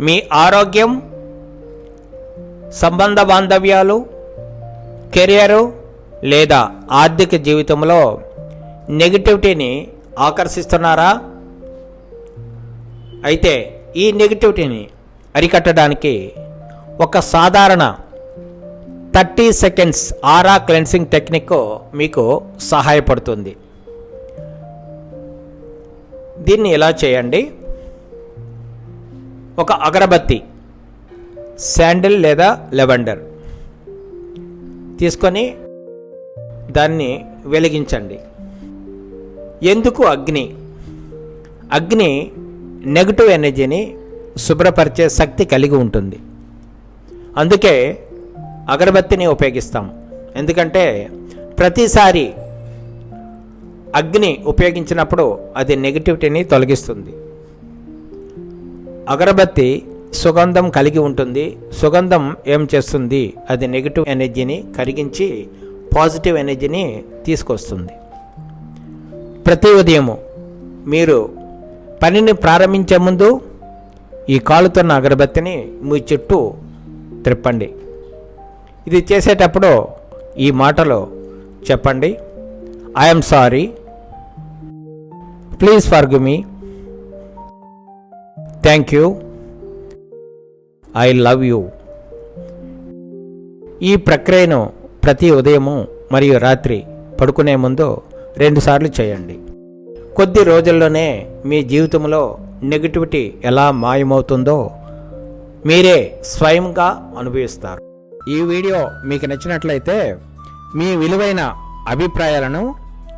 మీ ఆరోగ్యం సంబంధ బాంధవ్యాలు కెరియరు లేదా ఆర్థిక జీవితంలో నెగిటివిటీని ఆకర్షిస్తున్నారా? అయితే ఈ నెగిటివిటీని అరికట్టడానికి ఒక సాధారణ thirty seconds aura cleansing technique మీకు సహాయపడుతుంది. దీన్ని ఎలా చేయండి? ఒక అగరబత్తి శాండిల్ లేదా లెవెండర్. తీసుకొని దాన్ని వెలిగించండి. ఎందుకు అగ్ని? అగ్ని నెగటివ్ ఎనర్జీని శుభ్రపరిచే శక్తి కలిగి ఉంటుంది. అందుకే అగరబత్తిని ఉపయోగిస్తాం. ఎందుకంటే ప్రతిసారి అగ్ని ఉపయోగించినప్పుడు అది నెగిటివిటీని తొలగిస్తుంది. అగరబత్తి సుగంధం కలిగి ఉంటుంది. సుగంధం ఏం చేస్తుంది? అది నెగిటివ్ ఎనర్జీని కరిగించి పాజిటివ్ ఎనర్జీని తీసుకొస్తుంది. ప్రతి ఉదయము మీరు పనిని ప్రారంభించే ముందు ఈ కాలుతున్న అగరబత్తిని మీ చుట్టూ త్రిప్పండి. ఇది చేసేటప్పుడు ఈ మాటలో చెప్పండి. I'm sorry please forgive me thank you I love you ఈ ప్రక్రియను ప్రతి ఉదయము మరియు రాత్రి పడుకునే ముందు రెండుసార్లు చేయండి. కొద్ది రోజుల్లోనే మీ జీవితంలో నెగిటివిటీ ఎలా మాయమవుతుందో మీరే స్వయంగా అనుభవిస్తారు. ఈ వీడియో మీకు నచ్చినట్లయితే మీ విలువైన అభిప్రాయాలను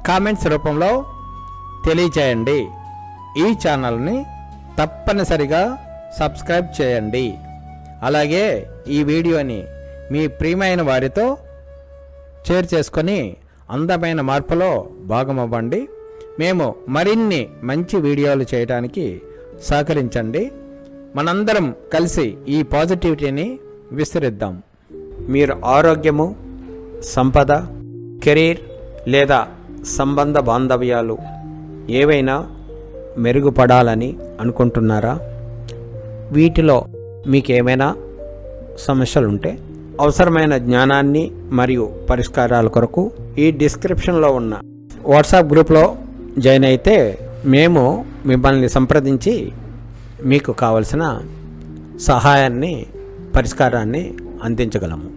కామెంట్స్ రూపంలో తెలియచేయండి ఈ ఛానల్ని తప్పనిసరిగా సబ్స్క్రైబ్ చేయండి. అలాగే ఈ వీడియోని మీ ప్రియమైన వారితో షేర్ చేసుకొని అందమైన మార్పులో భాగమవ్వండి. మేము మరిన్ని మంచి వీడియోలు చేయడానికి సహకరించండి. మనందరం కలిసి ఈ పాజిటివిటీని విస్తరిద్దాం. మీరు ఆరోగ్యము సంపద కెరీర్ లేదా సంబంధ బాంధవ్యాలు ఏవైనా మెరుగుపడాలని అనుకుంటున్నారా? వీటిలో మీకు ఏమైనా సమస్యలు ఉంటే అవసరమైన జ్ఞానాన్ని మరియు పరిష్కారాల కొరకు ఈ డిస్క్రిప్షన్లో ఉన్న వాట్సాప్ గ్రూప్లో జాయిన్ అయితే మేము మిమ్మల్ని సంప్రదించి మీకు కావలసిన సహాయాన్ని పరిష్కారాన్ని అందించగలము.